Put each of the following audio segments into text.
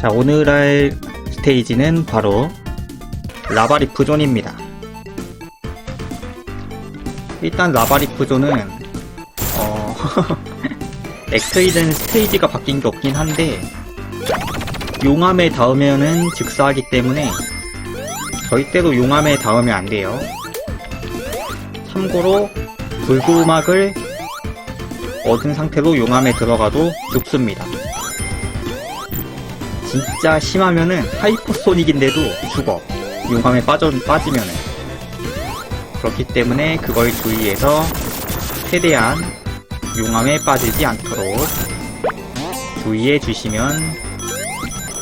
자, 오늘 할 스테이지는 바로 라바리프 존입니다. 일단 라바리프 존은 어 엑트이든 스테이지가 바뀐 게 없긴 한데 용암에 닿으면은 즉사하기 때문에 절대로 용암에 닿으면 안 돼요. 참고로 불구막을 얻은 상태로 용암에 들어가도 죽습니다. 진짜 심하면은 하이퍼소닉인데도 죽어. 용암에 빠져, 빠지면은. 그렇기 때문에 그걸 주의해서 최대한 용암에 빠지지 않도록 주의해 주시면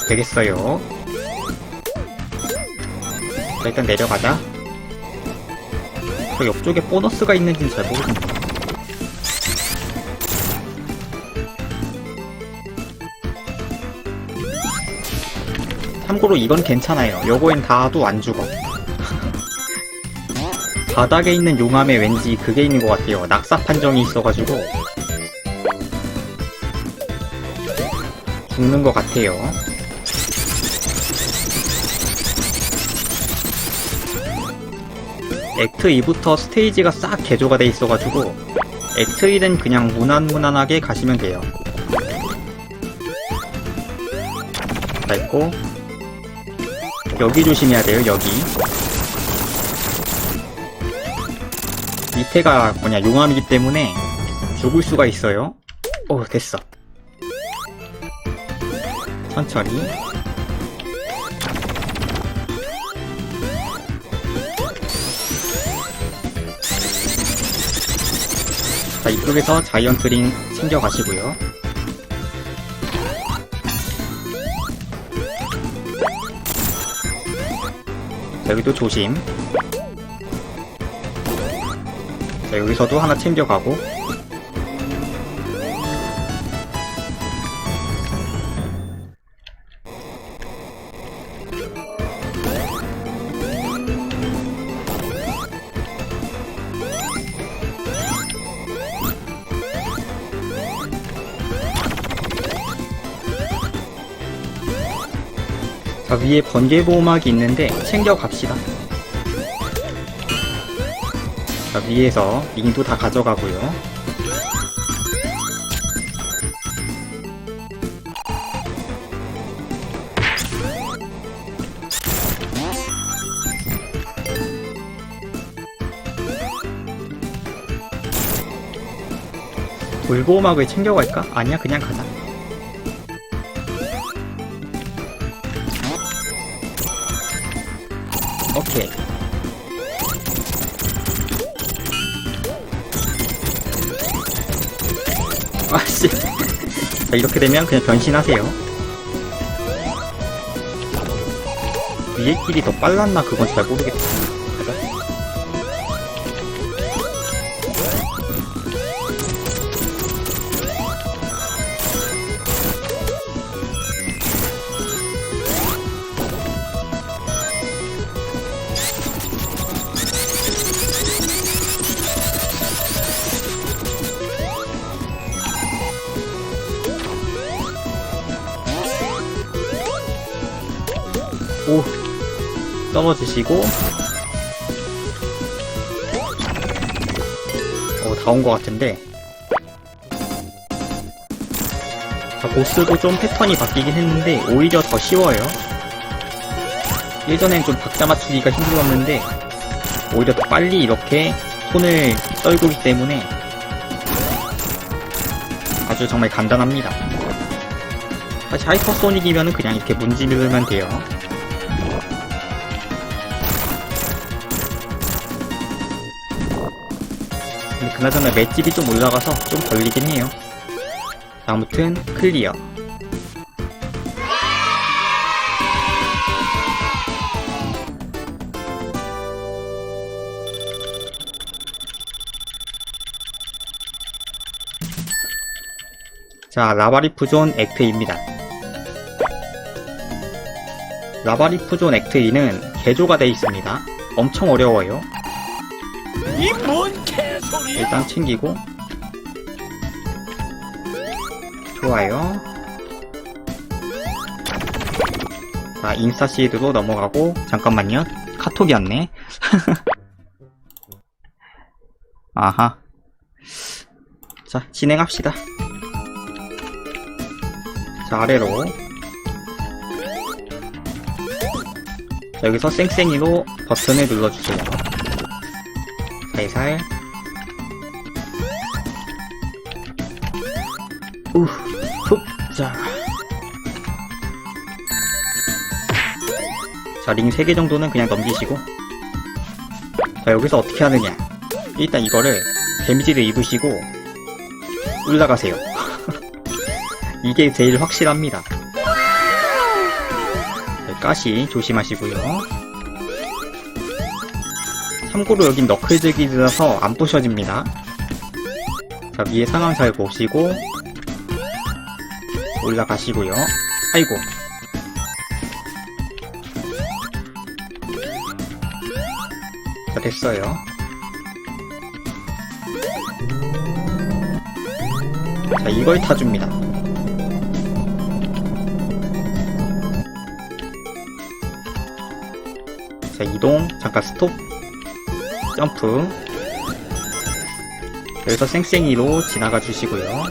되겠어요. 자, 일단 내려가자. 저 옆쪽에 보너스가 있는지는 잘 모르겠네. 참고로 이건 괜찮아요. 요거엔 닿아도 안 죽어. 바닥에 있는 용암에 왠지 그게 있는 것 같아요. 낙사 판정이 있어가지고 죽는 것 같아요. 액트 2부터 스테이지가 싹 개조가 돼 있어가지고 액트 1은 그냥 무난무난하게 가시면 돼요. 자 있고 여기 조심해야 돼요 여기. 밑에가 뭐냐 용암이기 때문에 죽을 수가 있어요. 오 됐어. 천천히. 자 이쪽에서 자이언트 링 챙겨가시고요 여기도 조심. 자, 여기서도 하나 챙겨가고. 자, 위에 번개 보호막이 있는데 챙겨갑시다. 자, 위에서 링도 다 가져가고요. 불보호막을 챙겨갈까? 아니야, 그냥 가자. 아씨. 자, 이렇게 되면 그냥 변신하세요. 위에 길이 더 빨랐나 그건 잘 모르겠다. 떨어지시고. 어 다 온 것 같은데. 자, 보스도 좀 패턴이 바뀌긴 했는데 오히려 더 쉬워요. 예전엔 좀 박자 맞추기가 힘들었는데 오히려 더 빨리 이렇게 손을 떨구기 때문에 아주 정말 간단합니다. 사실 하이퍼소닉이면 그냥 이렇게 문지르면 돼요 그나저나 맷집이 좀 올라가서 좀 걸리긴 해요. 아무튼 클리어. 자, 라바리프존 액트 2입니다. 라바리프존 액트 2는 개조가 되어 있습니다. 엄청 어려워요. 이뭔 개소리야? 일단 챙기고 좋아요 자, 인스타시드로 넘어가고, 잠깐만요. 카톡이 왔네. 아하. 자, 진행합시다. 자, 아래로. 자, 여기서 쌩쌩이로 버튼을 눌러주세요. 살살. 우, 훅, 자. 자, 링 3개 정도는 그냥 넘기시고. 자, 여기서 어떻게 하느냐. 일단 이거를 데미지를 입으시고, 올라가세요. 이게 제일 확실합니다. 네, 가시 조심하시고요. 참고로 여긴 너클즈기라서 안 부셔집니다. 자, 위에 상황 잘 보시고, 올라가시고요. 아이고. 자, 됐어요. 자, 이걸 타줍니다. 자, 이동, 잠깐 스톱, 점프. 여기서 쌩쌩이로 지나가 주시고요.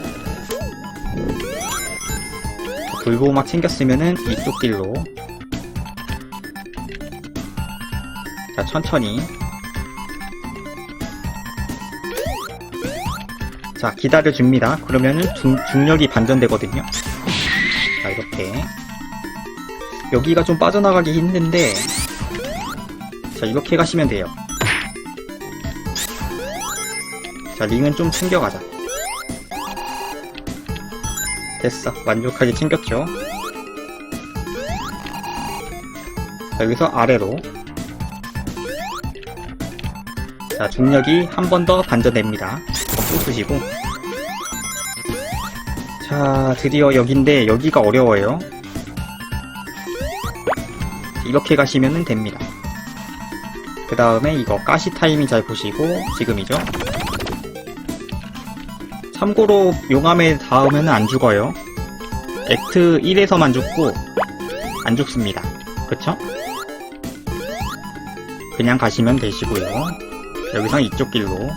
돌보막 챙겼으면은 이쪽 길로. 자, 천천히. 자, 기다려줍니다. 그러면은 중, 중력이 반전되거든요. 자, 이렇게. 여기가 좀 빠져나가기 힘든데, 자, 이렇게 가시면 돼요. 자, 링은 좀 챙겨가자. 됐어. 만족하게 챙겼죠? 자, 여기서 아래로. 자, 중력이 한 번 더 반전됩니다. 부수시고. 자, 드디어 여긴데, 여기가 어려워요. 이렇게 가시면 됩니다. 그 다음에 이거 가시 타이밍 잘 보시고, 지금이죠? 참고로 용암에 닿으면 안 죽어요. 액트 1에서만 죽고 안 죽습니다. 그쵸? 그냥 가시면 되시고요. 여기서 이쪽 길로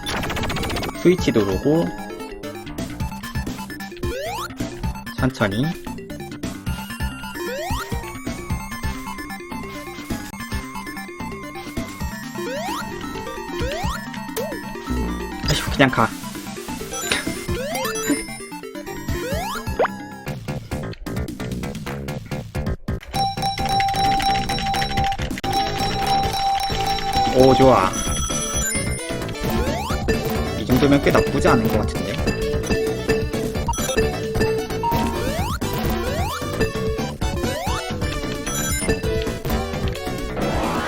스위치 누르고 천천히 그냥 가 오 좋아. 이 정도면 꽤 나쁘지 않은 것 같은데?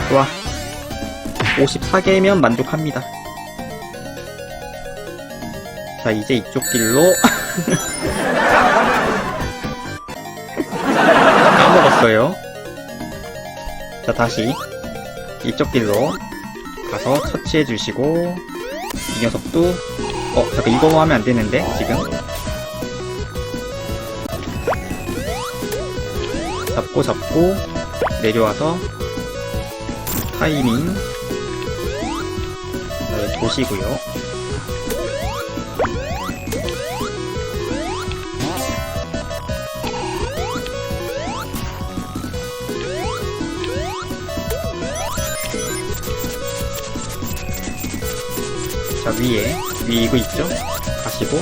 좋아. 54개면 만족합니다. 자 이제 이쪽 길로. 까먹었어요. 자 다시. 이쪽 길로 가서 처치해 주시고 이 녀석도 어 잠깐 이거 하면 안 되는데 지금? 잡고 잡고 내려와서 타이밍. 네, 보시고요 자 위에 위에 이거 있죠? 가시고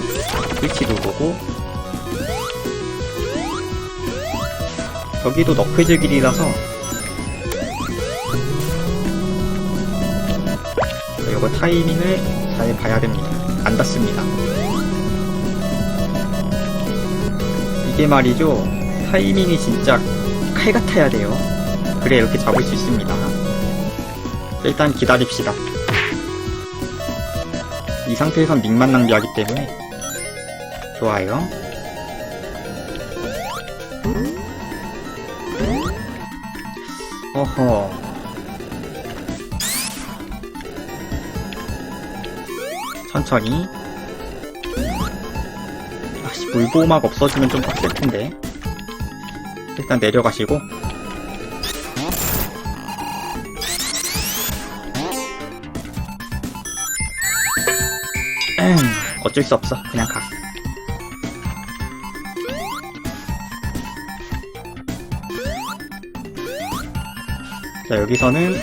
위치 누르고 저기도 너클즈 길이라서 이거 타이밍을 잘 봐야 됩니다. 안 닿습니다. 이게 말이죠. 타이밍이 진짜 칼 같아야 돼요. 그래 이렇게 잡을 수 있습니다. 일단 기다립시다. 이 상태에선 링만 낭비하기 때문에 좋아요. 어허. 천천히. 아씨, 물보호막 없어지면 좀 빡셀 텐데. 일단 내려가시고. 음, 어쩔 수 없어. 그냥 가. 자, 여기서는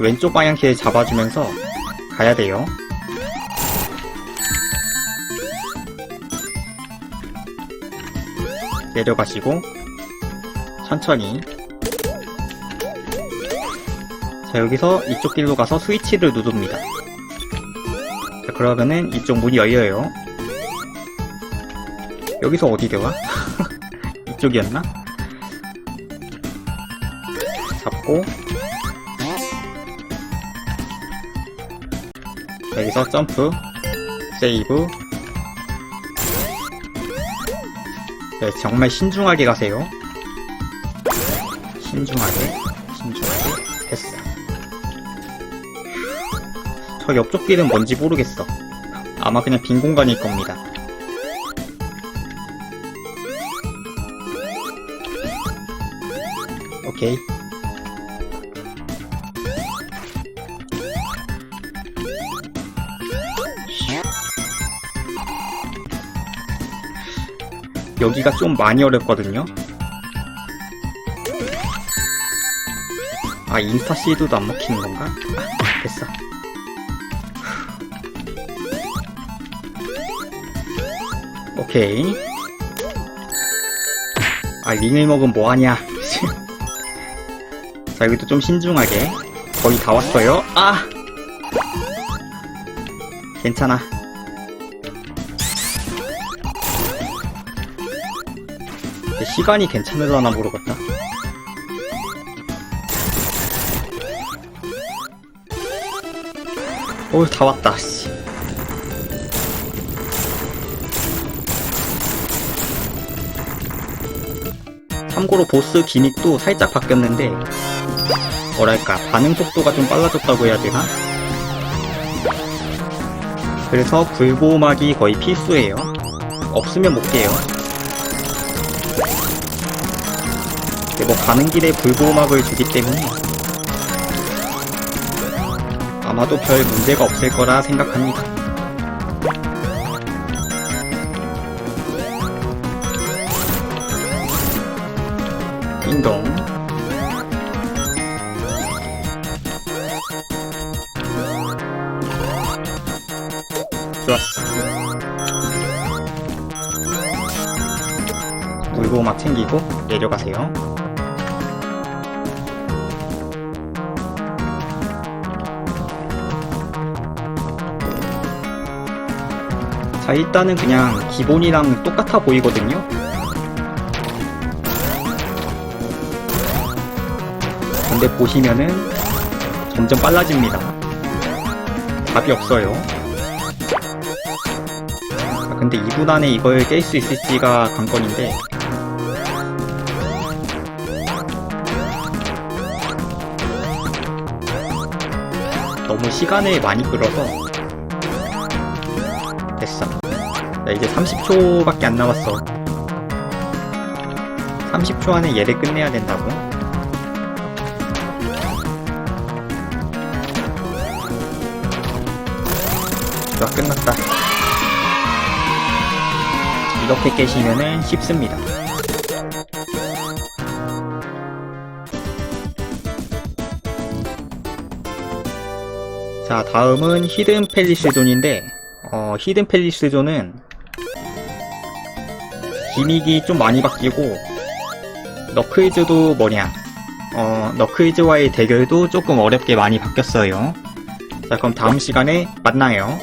왼쪽 방향키를 잡아주면서 가야 돼요. 내려가시고, 천천히. 자, 여기서 이쪽 길로 가서 스위치를 누릅니다. 자, 그러면은 이쪽 문이 열려요. 여기서 어디 되와? 이쪽이었나? 잡고 자, 여기서 점프 세이브 네, 정말 신중하게 가세요. 신중하게 저 옆쪽 길은 뭔지 모르겠어. 아마 그냥 빈 공간일 겁니다. 오케이. 여기가 좀 많이 어렵거든요. 아, 인스타 시드도 안 먹히는 건가? 아, 됐어. 오케이. 아, 링을 먹으면 뭐하냐. 자, 여기도 좀 신중하게. 거의 다 왔어요. 아! 괜찮아. 시간이 괜찮으려나 모르겠다. 오, 다 왔다, 참고로 보스 기믹도 살짝 바뀌었는데, 뭐랄까, 반응 속도가 좀 빨라졌다고 해야 되나? 그래서 불보호막이 거의 필수예요. 없으면 못 깨요. 근데 뭐 가는 길에 불보호막을 주기 때문에 아마도 별 문제가 없을 거라 생각합니다. 띵동. 좋았어. 물보호막 챙기고 내려가세요. 자, 일단은 그냥 기본이랑 똑같아 보이거든요? 근데 보시면은 점점 빨라집니다. 답이 없어요. 아, 근데 2분 안에 이걸 깰 수 있을지가 관건인데 너무 시간을 많이 끌어서 됐어. 나 이제 30초밖에 안 남았어. 30초 안에 얘를 끝내야 된다고? 좋아, 끝났다. 이렇게 깨시면은 쉽습니다. 자, 다음은 히든 팰리스 존인데, 어, 히든 팰리스 존은 기믹이 좀 많이 바뀌고, 너클즈도 뭐냐, 어, 너클즈와의 대결도 조금 어렵게 많이 바뀌었어요. 자, 그럼 다음 시간에 만나요.